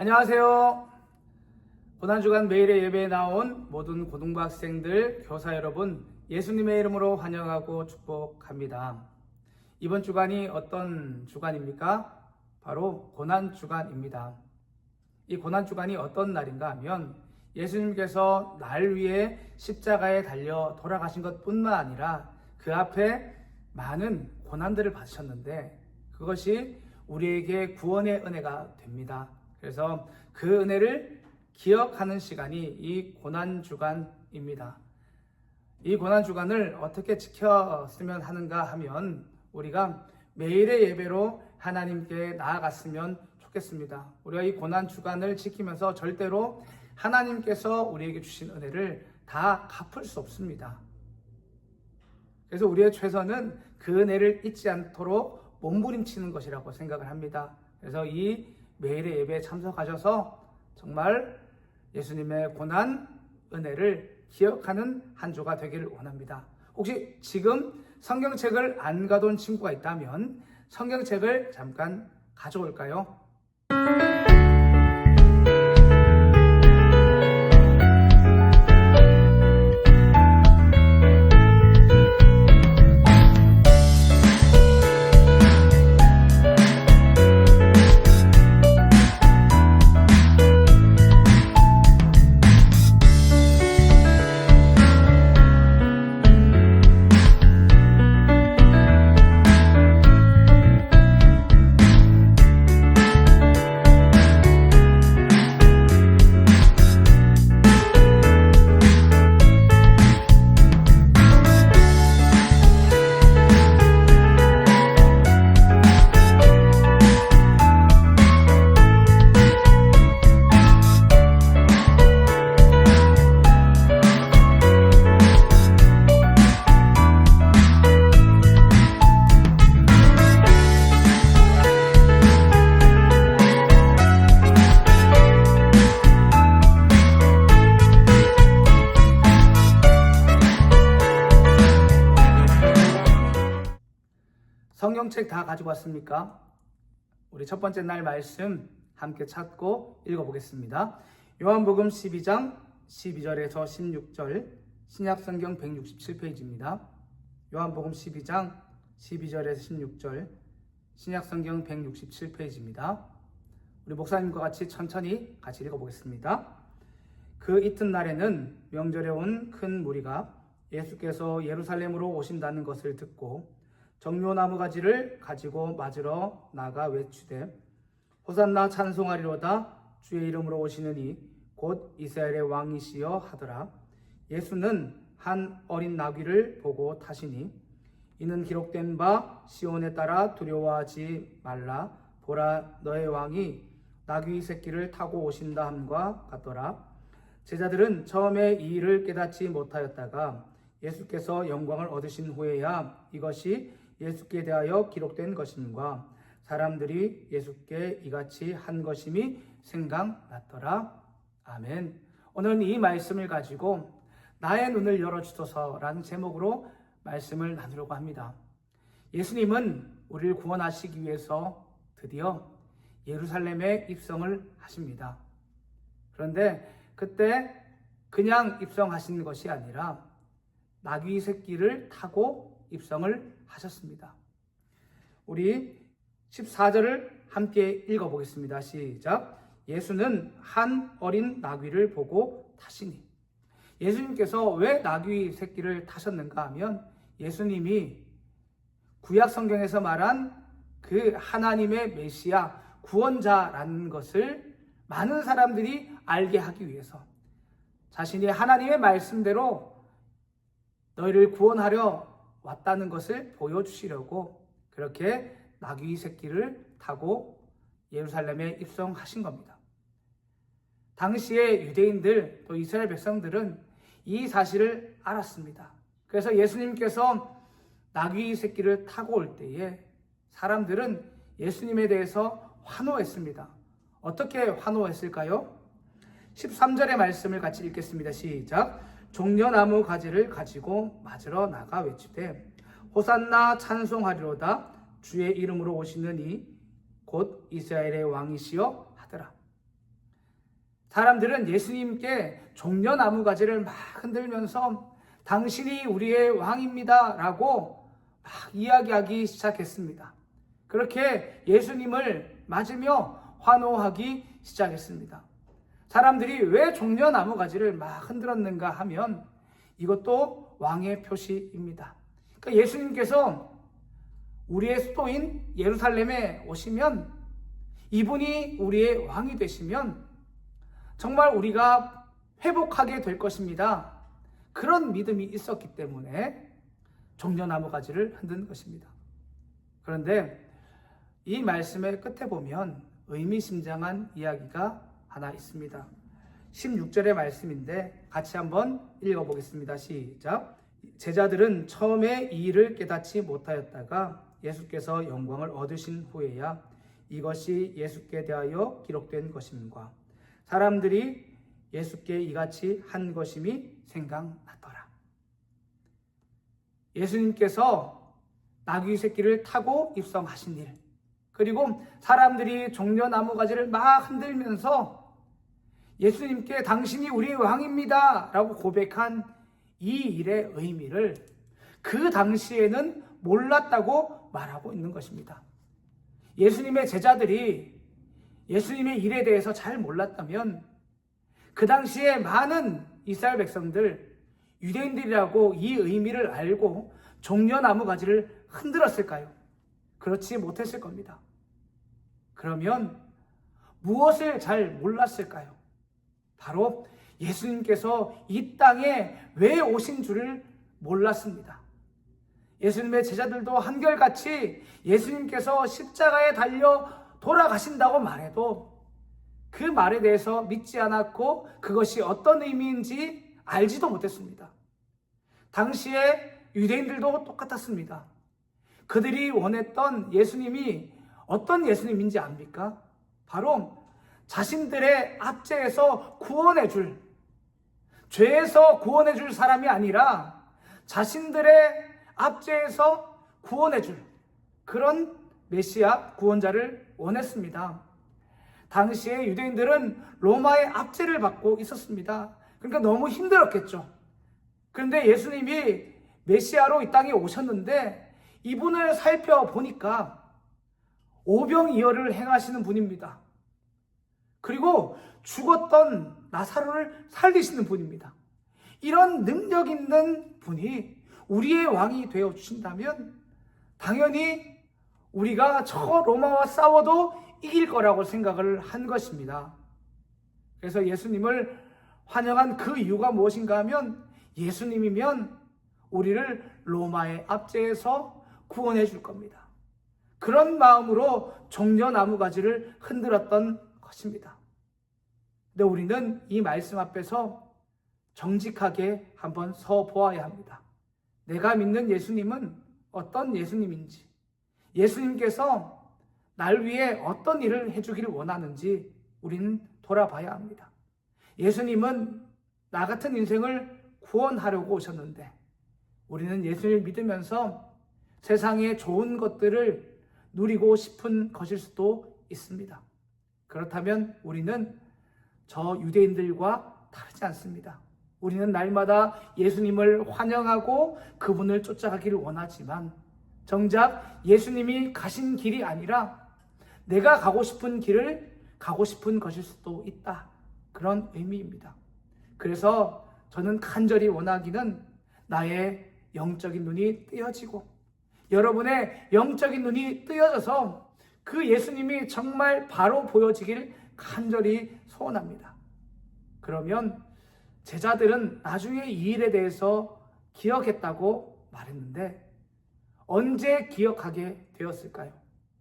안녕하세요. 고난주간 매일의 예배에 나온 모든 고등부 학생들, 교사 여러분, 예수님의 이름으로 환영하고 축복합니다. 이번 주간이 어떤 주간입니까? 바로 고난주간입니다. 이 고난주간이 어떤 날인가 하면 예수님께서 날 위해 십자가에 달려 돌아가신 것 뿐만 아니라 그 앞에 많은 고난들을 받으셨는데 그것이 우리에게 구원의 은혜가 됩니다. 그래서 그 은혜를 기억하는 시간이 이 고난 주간입니다. 이 고난 주간을 어떻게 지켰으면 하는가 하면 우리가 매일의 예배로 하나님께 나아갔으면 좋겠습니다. 우리가 이 고난 주간을 지키면서 절대로 하나님께서 우리에게 주신 은혜를 다 갚을 수 없습니다. 그래서 우리의 최선은 그 은혜를 잊지 않도록 몸부림치는 것이라고 생각을 합니다. 그래서 이 매일의 예배에 참석하셔서 정말 예수님의 고난 은혜를 기억하는 한 주가 되기를 원합니다. 혹시 지금 성경책을 안 가던 친구가 있다면 성경책을 잠깐 가져올까요? 책 다 가지고 왔습니까? 우리 첫 번째 날 말씀 함께 찾고 읽어보겠습니다. 요한복음 12장 12절에서 16절 신약성경 167페이지입니다. 요한복음 12장 12절에서 16절 신약성경 167페이지입니다. 우리 목사님과 같이 천천히 같이 읽어보겠습니다. 그 이튿날에는 명절에 온 큰 무리가 예수께서 예루살렘으로 오신다는 것을 듣고 정묘나무 가지를 가지고 맞으러 나가 외치되 호산나 찬송하리로다. 주의 이름으로 오시느니 곧 이스라엘의 왕이시여 하더라. 예수는 한 어린 나귀를 보고 타시니 이는 기록된 바 시온에 따라 두려워하지 말라. 보라 너의 왕이 나귀 새끼를 타고 오신다 함과 같더라. 제자들은 처음에 이 일을 깨닫지 못하였다가 예수께서 영광을 얻으신 후에야 이것이 예수께 대하여 기록된 것임과 사람들이 예수께 이같이 한 것임이 생각났더라. 아멘. 오늘은 이 말씀을 가지고 나의 눈을 열어주소서라는 제목으로 말씀을 나누려고 합니다. 예수님은 우리를 구원하시기 위해서 드디어 예루살렘에 입성을 하십니다. 그런데 그때 그냥 입성하신 것이 아니라 나귀 새끼를 타고 입성을 하셨습니다. 우리 14절을 함께 읽어보겠습니다. 시작. 예수는 한 어린 나귀를 보고 타시니. 예수님께서 왜 나귀 새끼를 타셨는가 하면 예수님이 구약 성경에서 말한 그 하나님의 메시아 구원자라는 것을 많은 사람들이 알게 하기 위해서 자신이 하나님의 말씀대로 너희를 구원하려 왔다는 것을 보여주시려고 그렇게 나귀 새끼를 타고 예루살렘에 입성하신 겁니다. 당시의 유대인들 또 이스라엘 백성들은 이 사실을 알았습니다. 그래서 예수님께서 나귀 새끼를 타고 올 때에 사람들은 예수님에 대해서 환호했습니다. 어떻게 환호했을까요? 13절의 말씀을 같이 읽겠습니다. 시작. 종려나무 가지를 가지고 맞으러 나가 외치되 호산나 찬송하리로다 주의 이름으로 오시는 이 곧 이스라엘의 왕이시여 하더라. 사람들은 예수님께 종려나무 가지를 막 흔들면서 당신이 우리의 왕입니다. 라고 막 이야기하기 시작했습니다. 그렇게 예수님을 맞으며 환호하기 시작했습니다. 사람들이 왜 종려 나무 가지를 막 흔들었는가 하면 이것도 왕의 표시입니다. 그러니까 예수님께서 우리의 수도인 예루살렘에 오시면 이분이 우리의 왕이 되시면 정말 우리가 회복하게 될 것입니다. 그런 믿음이 있었기 때문에 종려나무 가지를 흔든 것입니다. 그런데 이 말씀의 끝에 보면 의미심장한 이야기가 하나 있습니다. 16절의 말씀인데 같이 한번 읽어보겠습니다. 시작. 제자들은 처음에 이 일을 깨닫지 못하였다가 예수께서 영광을 얻으신 후에야 이것이 예수께 대하여 기록된 것임과 사람들이 예수께 이같이 한 것임이 생각났더라. 예수님께서 나귀 새끼를 타고 입성하신 일, 그리고 사람들이 종려나무 가지를 막 흔들면서 예수님께 당신이 우리 왕입니다. 라고 고백한 이 일의 의미를 그 당시에는 몰랐다고 말하고 있는 것입니다. 예수님의 제자들이 예수님의 일에 대해서 잘 몰랐다면 그 당시에 많은 이스라엘 백성들, 유대인들이라고 이 의미를 알고 종려나무 가지를 흔들었을까요? 그렇지 못했을 겁니다. 그러면 무엇을 잘 몰랐을까요? 바로 예수님께서 이 땅에 왜 오신 줄을 몰랐습니다. 예수님의 제자들도 한결같이 예수님께서 십자가에 달려 돌아가신다고 말해도 그 말에 대해서 믿지 않았고 그것이 어떤 의미인지 알지도 못했습니다. 당시에 유대인들도 똑같았습니다. 그들이 원했던 예수님이 어떤 예수님인지 압니까? 바로 자신들의 압제에서 구원해 줄, 죄에서 구원해 줄 사람이 아니라 자신들의 압제에서 구원해 줄 그런 메시아 구원자를 원했습니다. 당시에 유대인들은 로마의 압제를 받고 있었습니다. 그러니까 너무 힘들었겠죠. 그런데 예수님이 메시아로 이 땅에 오셨는데 이분을 살펴보니까 오병이어를 행하시는 분입니다. 그리고 죽었던 나사로를 살리시는 분입니다. 이런 능력 있는 분이 우리의 왕이 되어 주신다면 당연히 우리가 저 로마와 싸워도 이길 거라고 생각을 한 것입니다. 그래서 예수님을 환영한 그 이유가 무엇인가 하면 예수님이면 우리를 로마의 압제에서 구원해 줄 겁니다. 그런 마음으로 종려나무 가지를 흔들었던 것입니다. 근데 우리는 이 말씀 앞에서 정직하게 한번 서 보아야 합니다. 내가 믿는 예수님은 어떤 예수님인지, 예수님께서 날 위해 어떤 일을 해주기를 원하는지 우리는 돌아봐야 합니다. 예수님은 나 같은 인생을 구원하려고 오셨는데, 우리는 예수님을 믿으면서 세상의 좋은 것들을 누리고 싶은 것일 수도 있습니다. 그렇다면 우리는 저 유대인들과 다르지 않습니다. 우리는 날마다 예수님을 환영하고 그분을 쫓아가기를 원하지만 정작 예수님이 가신 길이 아니라 내가 가고 싶은 길을 가고 싶은 것일 수도 있다. 그런 의미입니다. 그래서 저는 간절히 원하기는 나의 영적인 눈이 뜨여지고 여러분의 영적인 눈이 뜨여져서 그 예수님이 정말 바로 보여지길 간절히 소원합니다. 그러면 제자들은 나중에 이 일에 대해서 기억했다고 말했는데 언제 기억하게 되었을까요?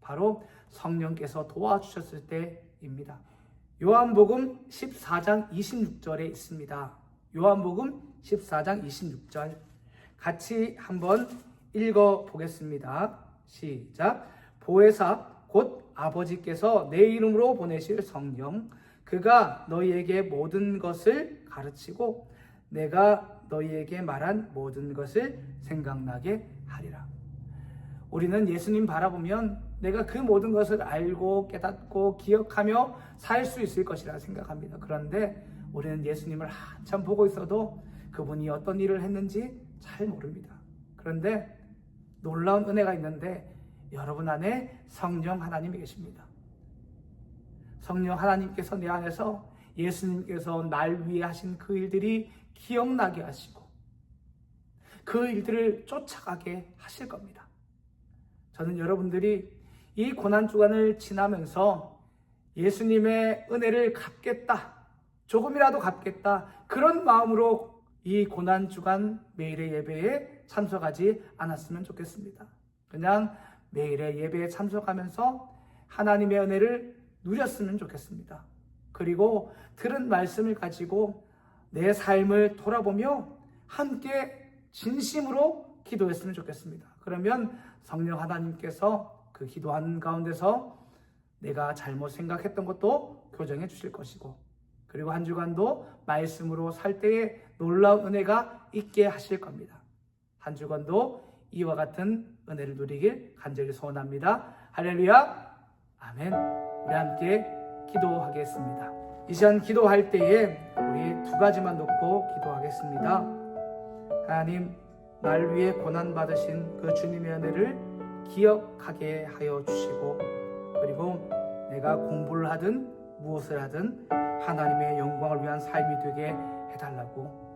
바로 성령께서 도와주셨을 때입니다. 요한복음 14장 26절에 있습니다. 요한복음 14장 26절 같이 한번 읽어 보겠습니다. 시작. 보혜사 곧 아버지께서 내 이름으로 보내실 성령 그가 너희에게 모든 것을 가르치고 내가 너희에게 말한 모든 것을 생각나게 하리라. 우리는 예수님 바라보면 내가 그 모든 것을 알고 깨닫고 기억하며 살 수 있을 것이라 생각합니다. 그런데 우리는 예수님을 한참 보고 있어도 그분이 어떤 일을 했는지 잘 모릅니다. 그런데 놀라운 은혜가 있는데 여러분 안에 성령 하나님이 계십니다. 성령 하나님께서 내 안에서 예수님께서 날 위해 하신 그 일들이 기억나게 하시고 그 일들을 쫓아가게 하실 겁니다. 저는 여러분들이 이 고난 주간을 지나면서 예수님의 은혜를 갚겠다. 조금이라도 갚겠다. 그런 마음으로 이 고난 주간 매일의 예배에 참석하지 않았으면 좋겠습니다. 그냥 매일의 예배에 참석하면서 하나님의 은혜를 누렸으면 좋겠습니다. 그리고 들은 말씀을 가지고 내 삶을 돌아보며 함께 진심으로 기도했으면 좋겠습니다. 그러면 성령 하나님께서 그 기도하는 가운데서 내가 잘못 생각했던 것도 교정해 주실 것이고 그리고 한 주간도 말씀으로 살 때에 놀라운 은혜가 있게 하실 겁니다. 한 주간도 이와 같은 은혜를 누리길 간절히 소원합니다. 할렐루야. 아멘. 우리 함께 기도하겠습니다. 이 시간 기도할 때에 우리 두 가지만 놓고 기도하겠습니다. 하나님, 날 위해 고난 받으신 그 주님의 은혜를 기억하게 하여 주시고 그리고 내가 공부를 하든 무엇을 하든 하나님의 영광을 위한 삶이 되게 해달라고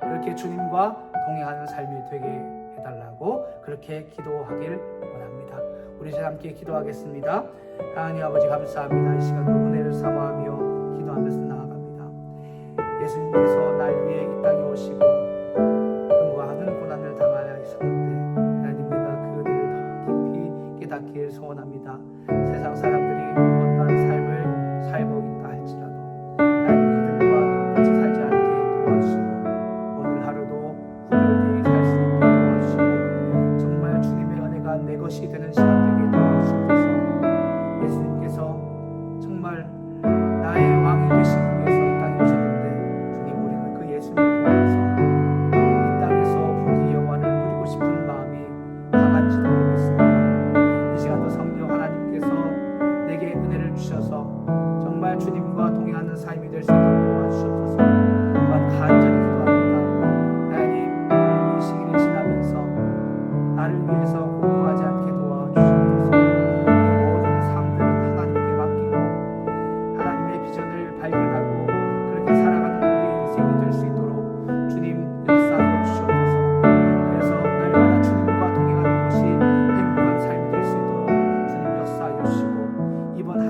그렇게 주님과 동행하는 삶이 되게 해달라고 그렇게 기도하길 원합니다. 우리 이제 함께 기도하겠습니다. 하나님 아버지 감사합니다. 이 시간도 은혜를 사모하며 기도하면서 나아갑니다. 예수님께서 날 위해 이 땅에 오시고 그. 세상 사람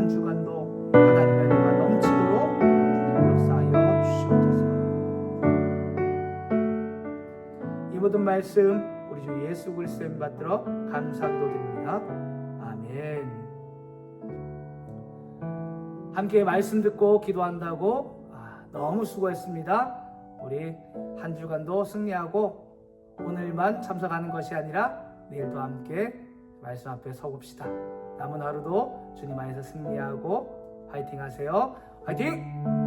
주간도 하나님의 은혜가 넘치도록 주님 역사하여 주시옵소서 이 모든 말씀 우리 주 예수 그리스도의 이름 받들어 감사기도 드립니다. 아멘. 함께 말씀 듣고 기도한다고 아, 너무 수고했습니다. 우리 한 주간도 승리하고 오늘만 참석하는 것이 아니라 내일도 함께 말씀 앞에 서봅시다. 남은 하루도 주님 안에서 승리하고 파이팅 하세요. 파이팅!